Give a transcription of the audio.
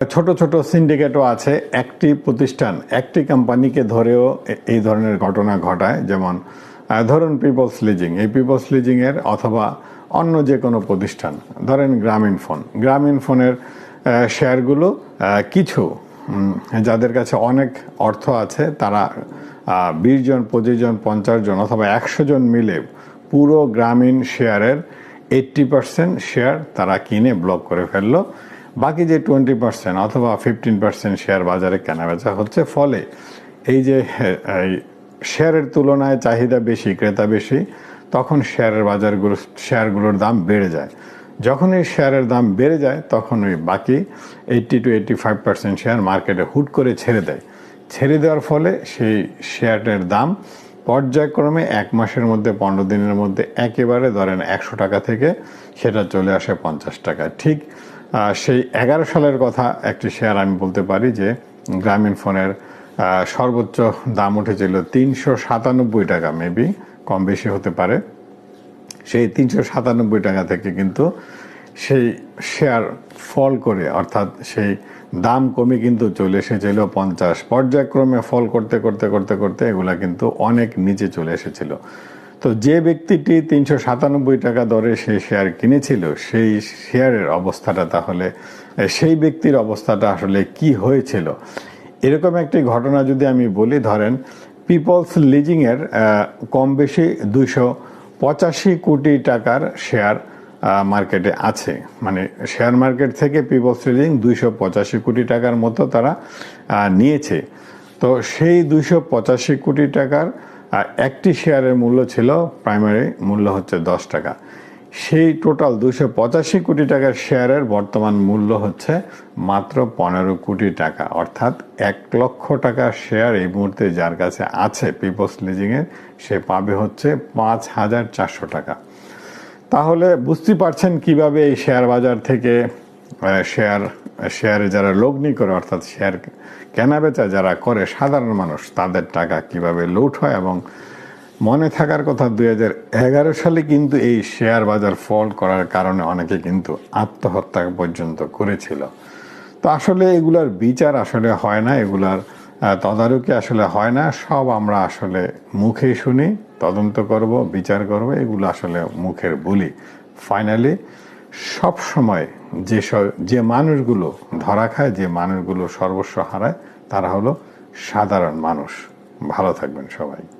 ছোট ছোট সিন্ডিকেটও আছে, একটি প্রতিষ্ঠান, একটি কোম্পানিকে ধরেও এই ধরনের ঘটনা ঘটায়। যেমন ধরুন পিপলস লিজিং এই পিপলস লিজিং এর অথবা অন্য যে কোনো প্রতিষ্ঠান, ধরেন গ্রামীণ ফোন গ্রামীণ ফোনের শেয়ারগুলো কিছু যাদের কাছে অনেক অর্থ আছে, তারা বিশ জন, পঁচিশ জন, পঞ্চাশ জন অথবা একশো জন মিলে পুরো গ্রামীণ শেয়ারের এইট্টি পার্সেন্ট শেয়ার তারা কিনে ব্লক করে ফেলল। বাকি যে টোয়েন্টি পার্সেন্ট অথবা ফিফটিন পার্সেন্ট শেয়ার বাজারে কেনাবেচা হচ্ছে, ফলে এই যে শেয়ারের তুলনায় চাহিদা বেশি, ক্রেতা বেশি, তখন শেয়ারের বাজারগুলো শেয়ারগুলোর দাম বেড়ে যায়। যখন এই শেয়ারের দাম বেড়ে যায়, তখন ওই বাকি eighty two eighty five percent share মার্কেটে হুট করে ছেড়ে দেয়। ছেড়ে দেওয়ার ফলে সেই শেয়ারটার দাম পর্যায়ক্রমে এক মাসের মধ্যে, পনেরো দিনের মধ্যে একেবারে ধরেন একশো টাকা থেকে সেটা চলে আসে পঞ্চাশ টাকা। ঠিক সেই এগারো সালের কথা একটি শেয়ার আমি বলতে পারি যে গ্রামীণ ফোনের সর্বোচ্চ দাম উঠেছিল তিনশো সাতানব্বই টাকা, মেবি কম বেশি হতে পারে। সেই তিনশো সাতানব্বই টাকা থেকে কিন্তু সেই শেয়ার ফল করে, অর্থাৎ সেই দাম কমে কিন্তু চলে এসেছিল পঞ্চাশ। পর্যায়ক্রমে ফল করতে করতে করতে করতে এগুলা কিন্তু অনেক নিচে চলে এসেছিল। তো যে ব্যক্তিটি তিনশো সাতানব্বই টাকা দরে সেই শেয়ার কিনেছিল, সেই শেয়ারের অবস্থাটা তাহলে সেই ব্যক্তির অবস্থাটা আসলে কি হয়েছিল? এরকম একটি ঘটনা যদি আমি বলি, ধরেন পিপলস লিজিংয়ের কম বেশি দুইশো পঁচাশি কোটি টাকার শেয়ার মার্কেটে আছে। মানে শেয়ার মার্কেট থেকে পিপলস লিজিং দুইশো পঁচাশি কোটি টাকার মতো তারা নিয়েছে। তো সেই দুইশো পঁচাশি কোটি টাকার আহ, একটি শেয়ারের মূল্য ছিল প্রাইমারি মূল্য হচ্ছে দশ টাকা। সেই টোটাল দুশো পঁচাশি কোটি টাকার শেয়ারের বর্তমান মূল্য হচ্ছে মাত্র পনেরো কোটি টাকা। অর্থাৎ এক লক্ষ টাকার শেয়ার এই মুহূর্তে যার কাছে আছে পিপলস লিজিংয়ের সে পাবে হচ্ছে পাঁচ হাজার চারশো টাকা। তাহলে বুঝতে পারছেন কীভাবে এই শেয়ার বাজার থেকে শেয়ার শেয়ারে যারা লগ্নি করে, অর্থাৎ শেয়ার কেনাবেচা যারা করে, সাধারণ মানুষ, তাদের টাকা কীভাবে লুট হয় এবং মনে থাকার কথা দুই এগারো সালে কিন্তু এই শেয়ার বাজার ফল করার কারণে অনেকে কিন্তু আত্মহত্যা পর্যন্ত করেছিল। তো আসলে এগুলার বিচার আসলে হয় না, এগুলার তদারকি আসলে হয় না, সব আমরা আসলে মুখে শুনি, তদন্ত করব, বিচার করব, এগুলো আসলে মুখের বলি। ফাইনালি সব সময় যে যে মানুষগুলো ধরা খায়, যে মানুষগুলো সর্বস্ব হারায়, তারা হলো সাধারণ মানুষ। ভালো থাকবেন সবাই।